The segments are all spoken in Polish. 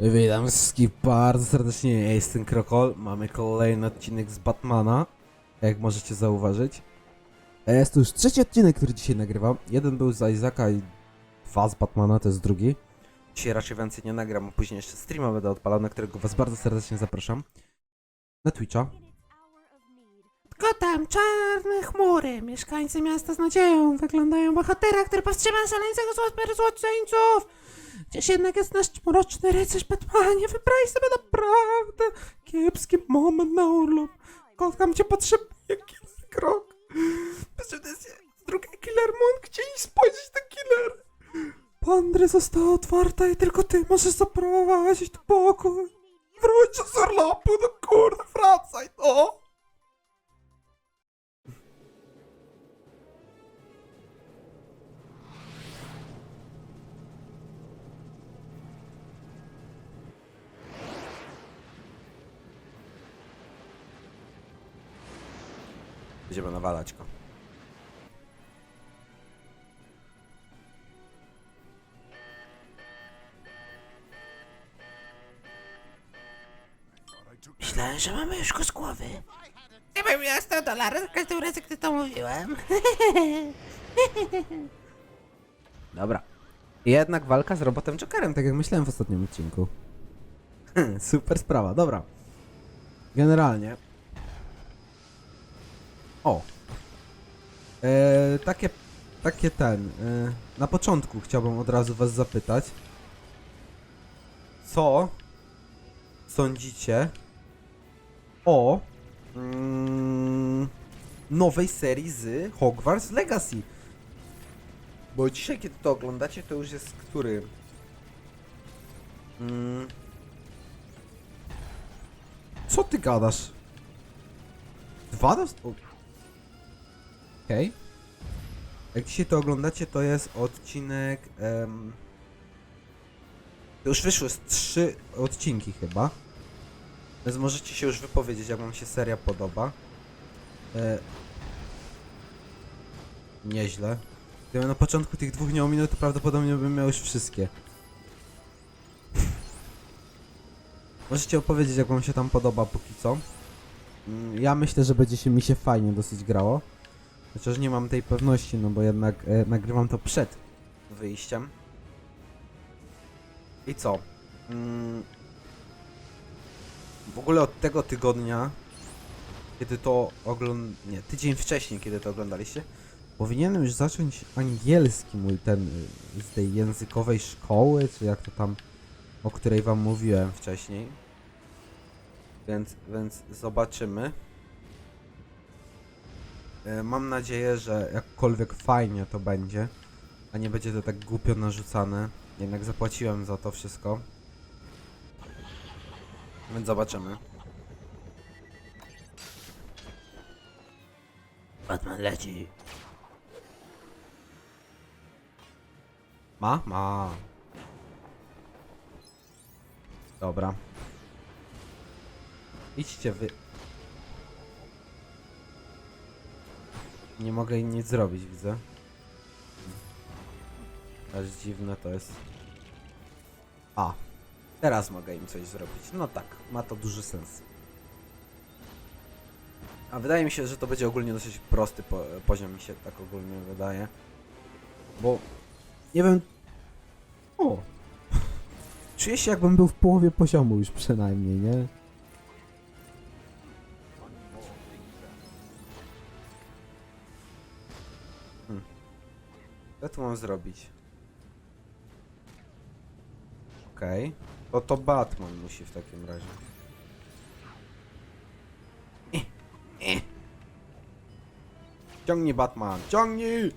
Witam wszystkich bardzo serdecznie, ja jestem Krokol, mamy kolejny odcinek z Batmana, jak możecie zauważyć. A Jest to już trzeci odcinek, który dzisiaj nagrywam. Jeden był z Isaaca i dwa z Batmana, to jest drugi. Dzisiaj raczej więcej nie nagram, później jeszcze streama będę odpalał, na którego was bardzo serdecznie zapraszam. Na Twitcha. Tylko tam czarne chmury. Mieszkańcy miasta z nadzieją wyglądają bohatera, który powstrzyma szaleńcego super złoczyńców. Gdzieś jednak jest nasz mroczny rycerz Batmanie. Wybraj sobie naprawdę kiepski moment na urlop. Kocham cię potrzebuje killer krok. Potrzebny jest drugi killer moon. Gdzie i spojrzeć na killer? Pandry została otwarta i tylko ty możesz zaprowadzić tu pokój. Wróć z urlopu, no kurde, wracaj, no. Będziemy nawalać go. Myślałem, że mamy już go z głowy. Gdybym miał 100 dolarów za każdym razem, gdy to mówiłem. Dobra. Jednak walka z robotem Jokerem, tak jak myślałem w ostatnim odcinku. Super sprawa, dobra. Generalnie. O. E, takie, takie ten. E, na początku chciałbym od razu was zapytać. Co sądzicie o mm, nowej serii z Hogwarts Legacy? Bo dzisiaj, kiedy to oglądacie, to już jest który? Mm. Co ty gadasz? Dwa dos... Okej. Jak dzisiaj to oglądacie, to jest odcinek... To już wyszły trzy odcinki chyba. Więc możecie się już wypowiedzieć, jak wam się seria podoba. E... Nieźle. Gdybym na początku tych dwóch nie ominął, to prawdopodobnie bym miał już wszystkie. Możecie opowiedzieć, jak wam się tam podoba póki co. Mm, Ja myślę, że będzie się mi się fajnie dosyć grało. Chociaż nie mam tej pewności, no bo jednak e, nagrywam to przed wyjściem. I co? Mm, w ogóle od tego tygodnia, kiedy to ogląd... Nie, tydzień wcześniej, kiedy to oglądaliście, Powinienem już zacząć angielski mój ten y, z tej językowej szkoły, czy jak to tam, o której wam mówiłem wcześniej. Więc, więc zobaczymy. E, Mam nadzieję, że jakkolwiek fajnie to będzie, a nie będzie to tak głupio narzucane. Jednak zapłaciłem za to wszystko. Więc zobaczymy. Batman leci. Ma? Ma. Dobra. Idźcie wy. Nie mogę nic zrobić, widzę. Aż dziwne to jest. A. Teraz mogę im coś zrobić. No tak, ma to duży sens. A wydaje mi się, że to będzie ogólnie dosyć prosty po poziom, mi się tak ogólnie wydaje. Bo nie wiem. O! Czuję się jakbym był w połowie poziomu już przynajmniej, nie? Co tu mam zrobić? Okej. To to Batman musi w takim razie. Eh, eh. Ciągnij Batman, ciągnij!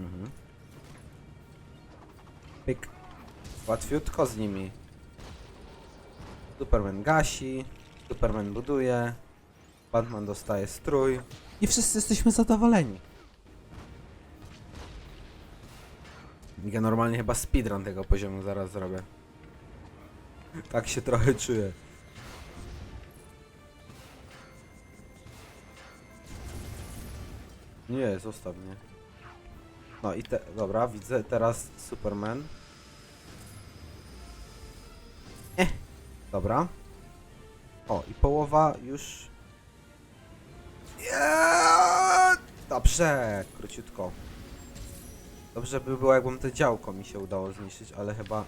Mhm. Pyk. Łatwiutko z nimi. Superman gasi, Superman buduje, Batman dostaje strój i wszyscy jesteśmy zadowoleni. Ja normalnie chyba speedrun tego poziomu zaraz zrobię. Tak się trochę czuję. Nie, zostaw mnie. No i te, dobra, widzę teraz Superman. Eh, dobra. O, i połowa już... Dobrze, króciutko. Dobrze by było, jakbym to działko mi się udało zniszczyć, ale chyba...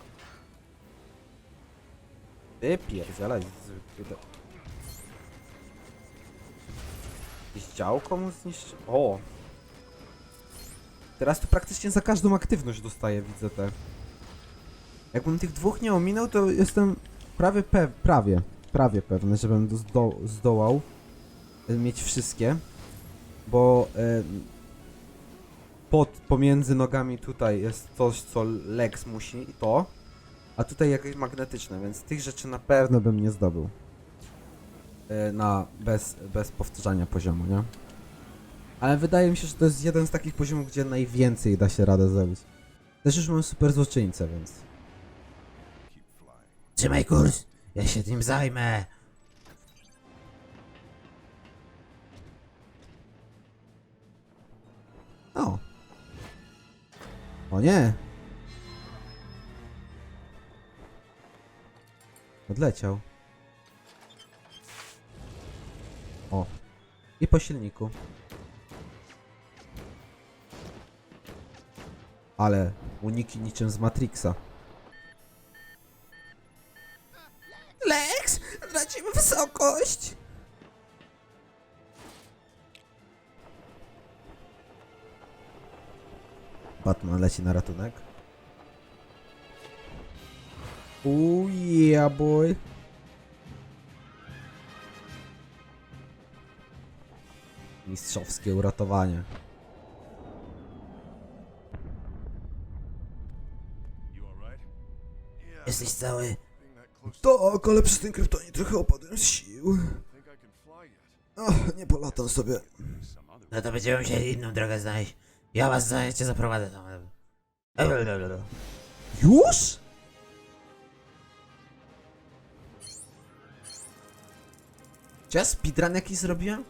Wypierdzielaj Jakieś działko mu zniszczy... O! Teraz to praktycznie za każdą aktywność dostaję, widzę te. Jakbym tych dwóch nie ominął, to jestem prawie pe prawie, prawie pewny, żebym zdo zdołał mieć wszystkie. Bo pod, pomiędzy nogami tutaj jest coś, co Lex musi, to. A tutaj jakieś magnetyczne, więc tych rzeczy na pewno bym nie zdobył. E, na, bez, bez powtarzania poziomu, nie? Ale wydaje mi się, że to jest jeden z takich poziomów, gdzie najwięcej da się radę zrobić. Też już mam super złoczyńcę, więc... Trzymaj kurs, ja się tym zajmę. O! O nie! Odleciał. O. I po silniku. Ale uniki niczym z Matrixa. Lex, tracimy wysokość. Batman leci na ratunek. Ooh yeah boy. Mistrzowskie uratowanie. Jesteś cały? Tak, ale przez ten kryptonit trochę opadłem z sił. Ach, nie polatam sobie. No to będziemy musieli inną drogę znaleźć. Ja was za- cię zaprowadzę tam. Już? Czy ja speedrun jakiś zrobiłem?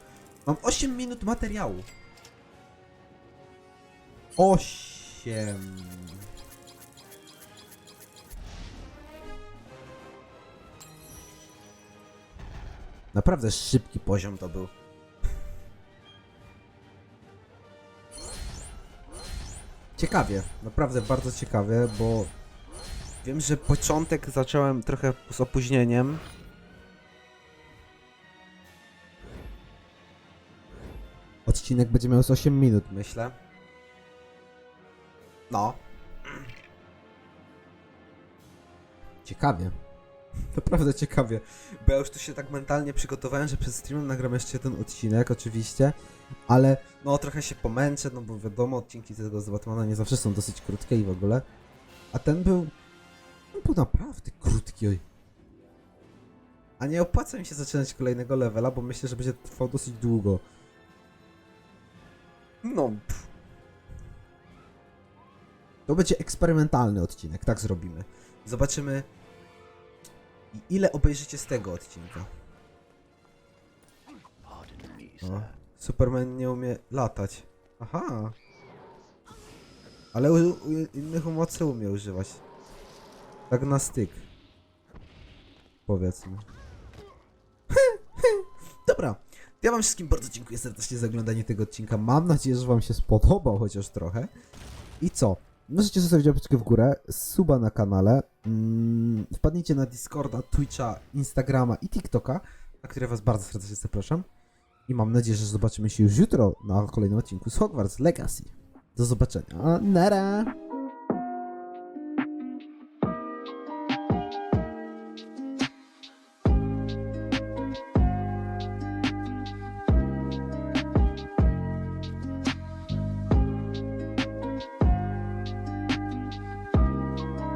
Mam 8 minut materiału. 8. Naprawdę szybki poziom to był. Ciekawie, naprawdę bardzo ciekawie, bo wiem, że początek zacząłem trochę z opóźnieniem. Odcinek będzie miał z 8 minut, myślę. No. Ciekawie. Naprawdę ciekawie. Bo ja już tu się tak mentalnie przygotowałem, że przed streamem nagram jeszcze ten odcinek, oczywiście. Ale no trochę się pomęczę, no bo wiadomo, odcinki tego z Batmana nie zawsze są dosyć krótkie i w ogóle. A ten był. On był naprawdę krótki. oj. A nie opłaca mi się zaczynać kolejnego levela, bo myślę, że będzie trwał dosyć długo. No. Pff. To będzie eksperymentalny odcinek, tak zrobimy. Zobaczymy, i ile obejrzycie z tego odcinka. O, Superman nie umie latać. Aha. Ale u, u innych mocy umie używać. Tak na styk. Powiedzmy. Dobra. Ja wam wszystkim bardzo dziękuję serdecznie za oglądanie tego odcinka. Mam nadzieję, że wam się spodobał chociaż trochę. I co? Możecie zostawić łapeczkę w górę, suba na kanale, mm, wpadnijcie na Discorda, Twitcha, Instagrama i TikToka, na które was bardzo serdecznie zapraszam. I mam nadzieję, że zobaczymy się już jutro na kolejnym odcinku z Hogwarts Legacy. Do zobaczenia. Nara!